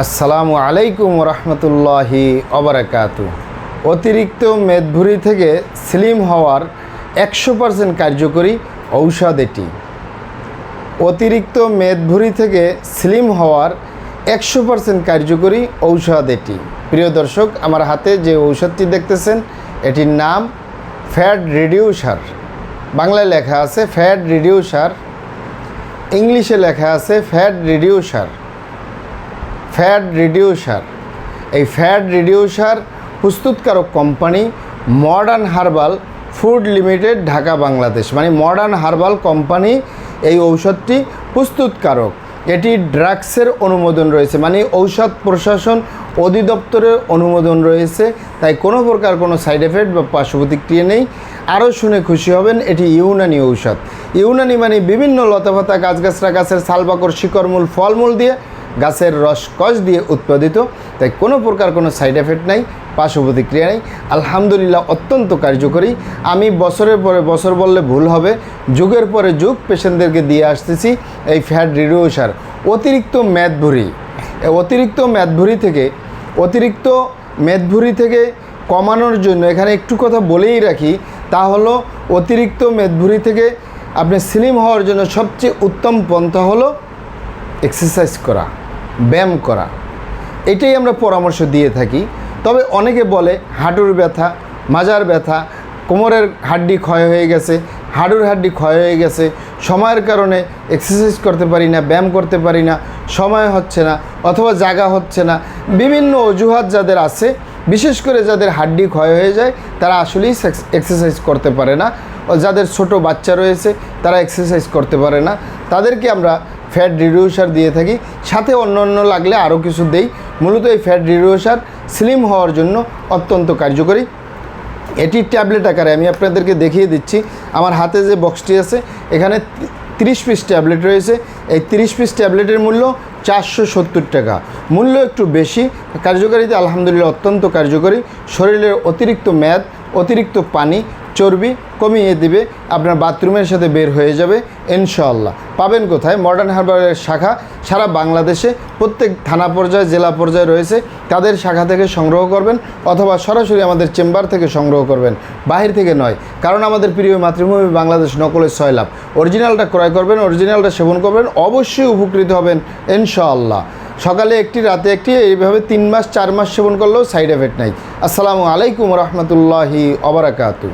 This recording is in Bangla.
আসসালামু আলাইকুম রহমতুল্লাহি অবরাকাতু অতিরিক্ত মেদভুরি থেকে স্লিম হওয়ার একশো পার্সেন্ট কার্যকরী ঔষধ এটি। অতিরিক্ত মেদভুরি থেকে স্লিম হওয়ার একশো পার্সেন্ট কার্যকরী ঔষধ এটি। প্রিয় দর্শক, আমার হাতে যে ঔষধটি দেখতেছেন, এটির নাম ফ্যাট রিডিউসার। বাংলায় লেখা আছে ফ্যাট রিডিউসার, ইংলিশে লেখা আছে ফ্যাট রিডিউসার। Fat reducer. এই ফ্যাট রিডিউসার প্রস্তুতকারক company modern herbal food limited, Dhaka, Bangladesh. মানে মডার্ন হার্বাল কোম্পানি এই ঔষধটি প্রস্তুতকারক। এটি ড্রাগসের অনুমোদন রয়েছে মানে ঔষধ প্রশাসন অধিদপ্তরের অনুমোদন রয়েছে। তাই কোনো প্রকার কোনো সাইড এফেক্ট বা পার্শ্ব প্রতিক্রিয়া নেই। আরও শুনে খুশি হবেন, এটি ইউনানি ঔষধ। ইউনানি মানে বিভিন্ন লতাপাতা, গাছগাছরা, গাছের সালবাকর, শিকড়মূল, ফলমূল দিয়ে গাছের রস কষ দিয়ে উৎপাদিত, তাই কোনো প্রকার কোনো সাইড এফেক্ট নাই, পার্শ্ব প্রতিক্রিয়া নেই। আলহামদুলিল্লাহ অত্যন্ত কার্যকরী। আমি বছরের পরে বছর বললে ভুল হবে, যুগের পরে যুগ পেশেন্টদেরকে দিয়ে আসতেছি এই ফ্যাট রিডিউসার। অতিরিক্ত মেদভুরি অতিরিক্ত মেদভুরি থেকে, অতিরিক্ত মেদভুরি থেকে কমানোর জন্য এখানে একটু কথা বলেই রাখি, তা হলো অতিরিক্ত মেদভুরি থেকে আপনি স্লিম হওয়ার জন্য সবচেয়ে উত্তম পন্থা হলো এক্সারসাইজ করা। ব্যায়াম করা। এটাই আমরা পরামর্শ দিয়ে থাকি। তবে অনেকে বলে হাঁটুর ব্যথা, মাজার ব্যথা, কোমরের হাড্ডি ক্ষয় হয়ে গেছে হাড়ুর হাড্ডি ক্ষয় হয়ে গেছে, সময়ের কারণে এক্সারসাইজ করতে পারি না, ব্যায়াম করতে পারি না, সময় হচ্ছে না অথবা জায়গা হচ্ছে না। বিভিন্ন অজুহাত যাদের আছে, বিশেষ করে যাদের হাড্ডি ক্ষয় হয়ে যায়, তারা আসলেই এক্সারসাইজ করতে পারে না। যাদের ছোট বাচ্চা রয়েছে, তারা এক্সারসাইজ করতে পারে না। তাদেরকে আমরা ফ্যাট রিডিউসার দিয়ে থাকি। সাথে অন্য অন্য লাগলে আরও কিছু দেই। মূলত এই ফ্যাট রিডিউসার স্লিম হওয়ার জন্য অত্যন্ত কার্যকরী। এটি ট্যাবলেট আকারে আমি আপনাদেরকে দেখিয়ে দিচ্ছি। আমার হাতে যে বক্সটি আছে, এখানে তিরিশ পিস ট্যাবলেট রয়েছে। এই তিরিশ পিস ট্যাবলেটের মূল্য চারশো সত্তর টাকা। মূল্য একটু বেশি। কার্যকারিতা আলহামদুলিল্লাহ অত্যন্ত কার্যকরী। শরীরের অতিরিক্ত ম্যাদ, অতিরিক্ত পানি চর্বি কমিয়ে দিবে, আপনার বাথরুমের সাথে বের হয়ে যাবে, ইনশাআল্লাহ। পাবেন কোথায়? মডার্ন হারবারের শাখা সারা বাংলাদেশে, প্রত্যেক থানা পর্যায়ে, জেলা পর্যায়ে রয়েছে। তাদের শাখা থেকে সংগ্রহ করবেন অথবা সরাসরি আমাদের চেম্বার থেকে সংগ্রহ করবেন। বাহির থেকে নয়, কারণ আমাদের প্রিয় মাতৃভূমি বাংলাদেশ নকলের ছয় লাভ অরিজিনালটা ক্রয় করবেন, অরিজিনালটা সেবন করবেন, অবশ্যই উপকৃত হবেন, ইনশাআল্লাহ। সকালে একটি, রাতে একটি, এইভাবে তিন মাস, চার মাস সেবন করলেও সাইড এফেক্ট নাই। আসসালামু আলাইকুম রহমতুল্লাহি অবরাকাতু